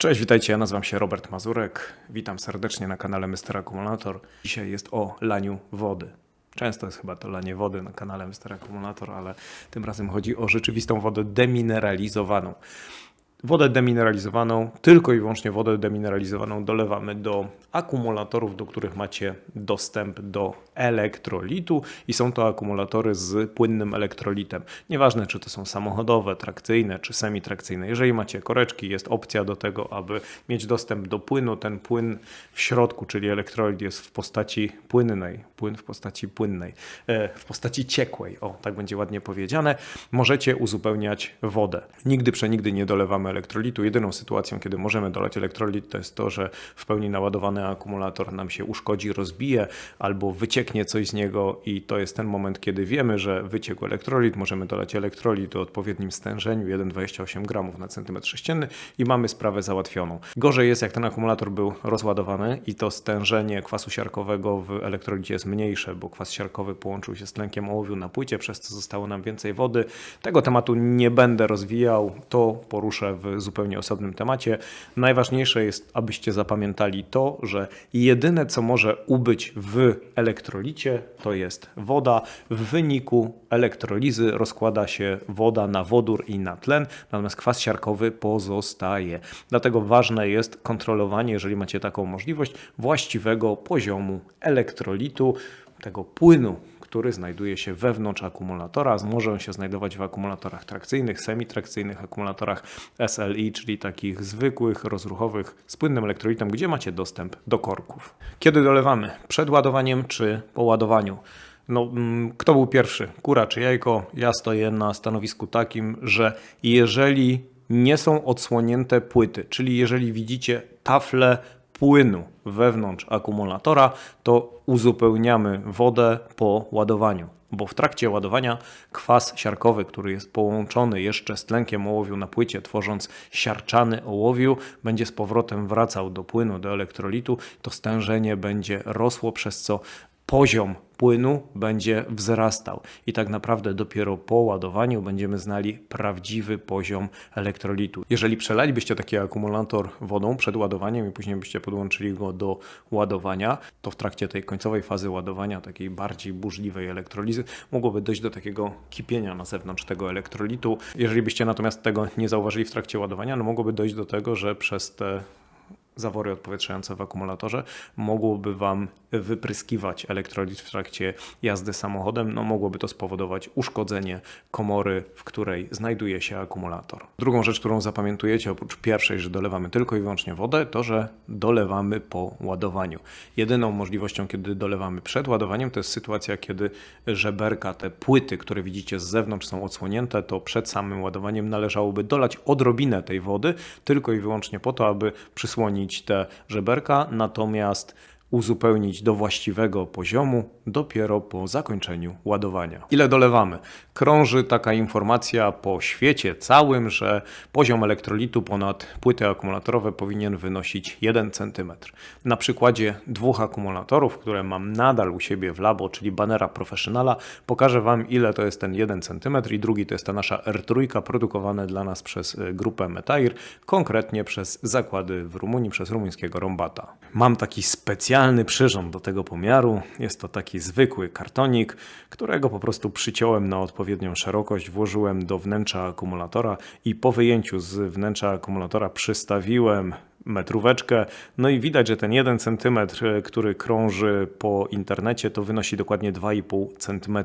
Cześć, witajcie, ja nazywam się Robert Mazurek. Witam serdecznie na kanale Mr. Akumulator. Dzisiaj jest o laniu wody. Często jest chyba to lanie wody na kanale Mr. Akumulator, ale tym razem chodzi o rzeczywistą wodę demineralizowaną. Wodę demineralizowaną, tylko i wyłącznie wodę demineralizowaną dolewamy do akumulatorów, do których macie dostęp do elektrolitu i są to akumulatory z płynnym elektrolitem. Nieważne, czy to są samochodowe, trakcyjne, czy semitrakcyjne. Jeżeli macie koreczki, jest opcja do tego, aby mieć dostęp do płynu. Ten płyn w środku, czyli elektrolit jest w postaci płynnej, płyn w postaci płynnej, e, w postaci ciekłej, o tak będzie ładnie powiedziane. Możecie uzupełniać wodę. Nigdy przenigdy nie dolewamy elektrolitu. Jedyną sytuacją, kiedy możemy dolać elektrolit, to jest to, że w pełni naładowany akumulator nam się uszkodzi, rozbije albo wycieknie coś z niego i to jest ten moment, kiedy wiemy, że wyciekł elektrolit, możemy dolać elektrolit o odpowiednim stężeniu 1,28 gramów na centymetr sześcienny i mamy sprawę załatwioną. Gorzej jest, jak ten akumulator był rozładowany i to stężenie kwasu siarkowego w elektrolicie jest mniejsze, bo kwas siarkowy połączył się z tlenkiem ołowiu na płycie, przez co zostało nam więcej wody. Tego tematu nie będę rozwijał, to poruszę w zupełnie osobnym temacie. Najważniejsze jest, abyście zapamiętali to, że jedyne co może ubyć w elektrolicie to jest woda. W wyniku elektrolizy rozkłada się woda na wodór i na tlen, natomiast kwas siarkowy pozostaje. Dlatego ważne jest kontrolowanie, jeżeli macie taką możliwość, właściwego poziomu elektrolitu, tego płynu, który znajduje się wewnątrz akumulatora. Może on się znajdować w akumulatorach trakcyjnych, semitrakcyjnych, akumulatorach SLI, czyli takich zwykłych, rozruchowych z płynnym elektrolitem, gdzie macie dostęp do korków. Kiedy dolewamy? Przed ładowaniem czy po ładowaniu? No, mm, kto był pierwszy? Kura czy jajko? Ja stoję na stanowisku takim, że jeżeli nie są odsłonięte płyty, czyli jeżeli widzicie tafle płynu wewnątrz akumulatora, to uzupełniamy wodę po ładowaniu. Bo w trakcie ładowania kwas siarkowy, który jest połączony jeszcze z tlenkiem ołowiu na płycie, tworząc siarczany ołowiu, będzie z powrotem wracał do płynu, do elektrolitu. To stężenie będzie rosło, przez co poziom płynu będzie wzrastał i tak naprawdę dopiero po ładowaniu będziemy znali prawdziwy poziom elektrolitu. Jeżeli przelalibyście taki akumulator wodą przed ładowaniem i później byście podłączyli go do ładowania, to w trakcie tej końcowej fazy ładowania, takiej bardziej burzliwej elektrolizy, mogłoby dojść do takiego kipienia na zewnątrz tego elektrolitu. Jeżeli byście natomiast tego nie zauważyli w trakcie ładowania, no mogłoby dojść do tego, że przez te zawory odpowietrzające w akumulatorze mogłoby Wam wypryskiwać elektrolit w trakcie jazdy samochodem. No, mogłoby to spowodować uszkodzenie komory, w której znajduje się akumulator. Drugą rzecz, którą zapamiętujecie, oprócz pierwszej, że dolewamy tylko i wyłącznie wodę, to że dolewamy po ładowaniu. Jedyną możliwością, kiedy dolewamy przed ładowaniem, to jest sytuacja, kiedy żeberka, te płyty, które widzicie z zewnątrz są odsłonięte, to przed samym ładowaniem należałoby dolać odrobinę tej wody, tylko i wyłącznie po to, aby przysłonić te żeberka, natomiast uzupełnić do właściwego poziomu dopiero po zakończeniu ładowania. Ile dolewamy? Krąży taka informacja po świecie całym, że poziom elektrolitu ponad płyty akumulatorowe powinien wynosić 1 cm. Na przykładzie dwóch akumulatorów, które mam nadal u siebie w labo, czyli Banera Professionala, pokażę Wam ile to jest ten 1 cm i drugi to jest ta nasza R3 produkowane dla nas przez y, grupę Metair, konkretnie przez zakłady w Rumunii, przez rumuńskiego Rombata. Mam taki specjalny przyrząd do tego pomiaru. Jest to taki zwykły kartonik, którego po prostu przyciąłem na odpowiednią szerokość, włożyłem do wnętrza akumulatora i po wyjęciu z wnętrza akumulatora przystawiłem metróweczkę. No i widać, że ten 1 cm, który krąży po internecie, to wynosi dokładnie 2,5 cm.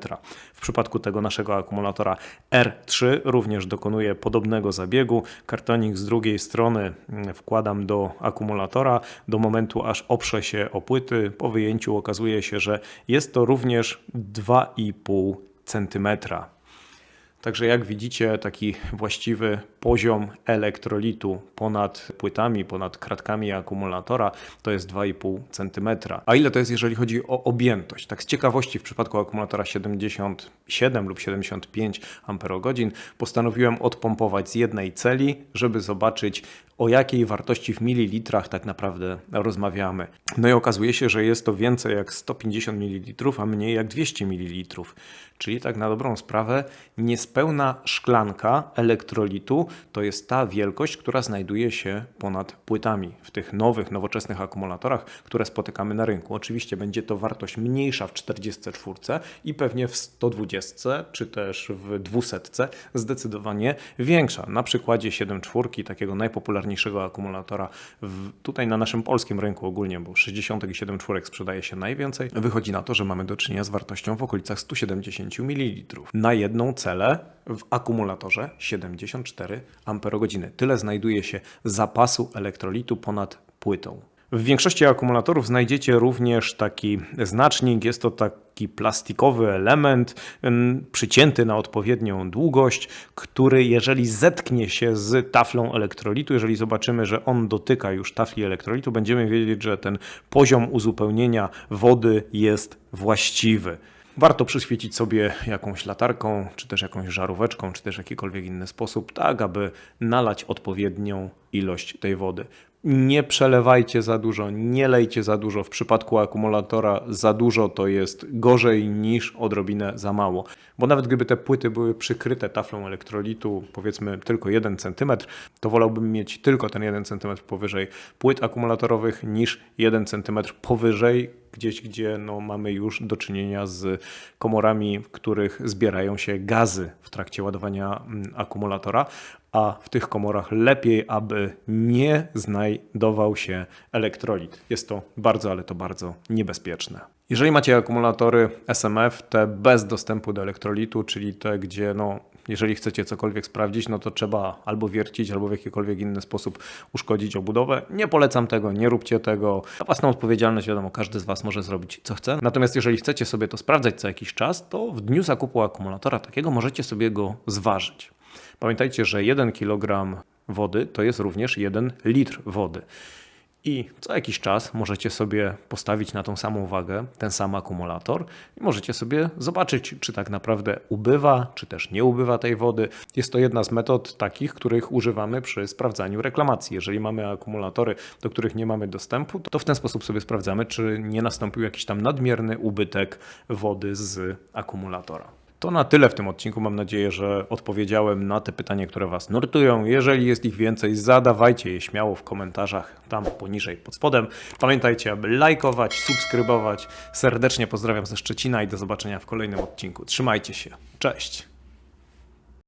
W przypadku tego naszego akumulatora R3 również dokonuję podobnego zabiegu. Kartonik z drugiej strony mm, wkładam do akumulatora do momentu, aż oprze się o płyty. Po wyjęciu okazuje się, że jest to również 2,5 cm. Także jak widzicie, taki właściwy poziom elektrolitu ponad płytami, ponad kratkami akumulatora to jest 2,5 cm. A ile to jest, jeżeli chodzi o objętość? Tak z ciekawości w przypadku akumulatora 77 lub 75 Ah postanowiłem odpompować z jednej celi, żeby zobaczyć o jakiej wartości w mililitrach tak naprawdę rozmawiamy. No i okazuje się, że jest to więcej jak 150 ml, a mniej jak 200 ml. Czyli tak na dobrą sprawę nie Pełna szklanka elektrolitu to jest ta wielkość, która znajduje się ponad płytami w tych nowych, nowoczesnych akumulatorach, które spotykamy na rynku. Oczywiście będzie to wartość mniejsza w 44 i pewnie w 120 czy też w 200 zdecydowanie większa. Na przykładzie 7.4, takiego najpopularniejszego akumulatora w, tutaj na naszym polskim rynku ogólnie, bo 60 i 7.4 sprzedaje się najwięcej, wychodzi na to, że mamy do czynienia z wartością w okolicach 170 ml. Na jedną celę w akumulatorze 74 Ah. Tyle znajduje się zapasu elektrolitu ponad płytą. W większości akumulatorów znajdziecie również taki znacznik. Jest to taki plastikowy element ym, przycięty na odpowiednią długość, który jeżeli zetknie się z taflą elektrolitu, jeżeli zobaczymy, że on dotyka już tafli elektrolitu, będziemy wiedzieć, że ten poziom uzupełnienia wody jest właściwy. Warto przyświecić sobie jakąś latarką, czy też jakąś żaróweczką, czy też jakikolwiek inny sposób, tak aby nalać odpowiednią ilość tej wody. Nie przelewajcie za dużo, nie lejcie za dużo. W przypadku akumulatora za dużo to jest gorzej niż odrobinę za mało. Bo nawet gdyby te płyty były przykryte taflą elektrolitu, powiedzmy tylko 1 cm, to wolałbym mieć tylko ten 1 cm powyżej płyt akumulatorowych niż 1 cm powyżej gdzieś, gdzie no, mamy już do czynienia z komorami, w których zbierają się gazy w trakcie ładowania mm, akumulatora, a w tych komorach lepiej, aby nie znajdował się elektrolit. Jest to bardzo, ale to bardzo niebezpieczne. Jeżeli macie akumulatory SMF, te bez dostępu do elektrolitu, czyli te, gdzie no, jeżeli chcecie cokolwiek sprawdzić, no to trzeba albo wiercić, albo w jakikolwiek inny sposób uszkodzić obudowę. Nie polecam tego, nie róbcie tego. Na własną odpowiedzialność, wiadomo, każdy z Was może zrobić co chce. Natomiast jeżeli chcecie sobie to sprawdzać co jakiś czas, to w dniu zakupu akumulatora takiego możecie sobie go zważyć. Pamiętajcie, że 1 kg wody to jest również 1 litr wody. I co jakiś czas możecie sobie postawić na tą samą wagę ten sam akumulator i możecie sobie zobaczyć, czy tak naprawdę ubywa, czy też nie ubywa tej wody. Jest to jedna z metod takich, których używamy przy sprawdzaniu reklamacji. Jeżeli mamy akumulatory, do których nie mamy dostępu, to w ten sposób sobie sprawdzamy, czy nie nastąpił jakiś tam nadmierny ubytek wody z akumulatora. To na tyle w tym odcinku. Mam nadzieję, że odpowiedziałem na te pytania, które Was nurtują. Jeżeli jest ich więcej, zadawajcie je śmiało w komentarzach tam poniżej pod spodem. Pamiętajcie, aby lajkować, subskrybować. Serdecznie pozdrawiam ze Szczecina i do zobaczenia w kolejnym odcinku. Trzymajcie się. Cześć.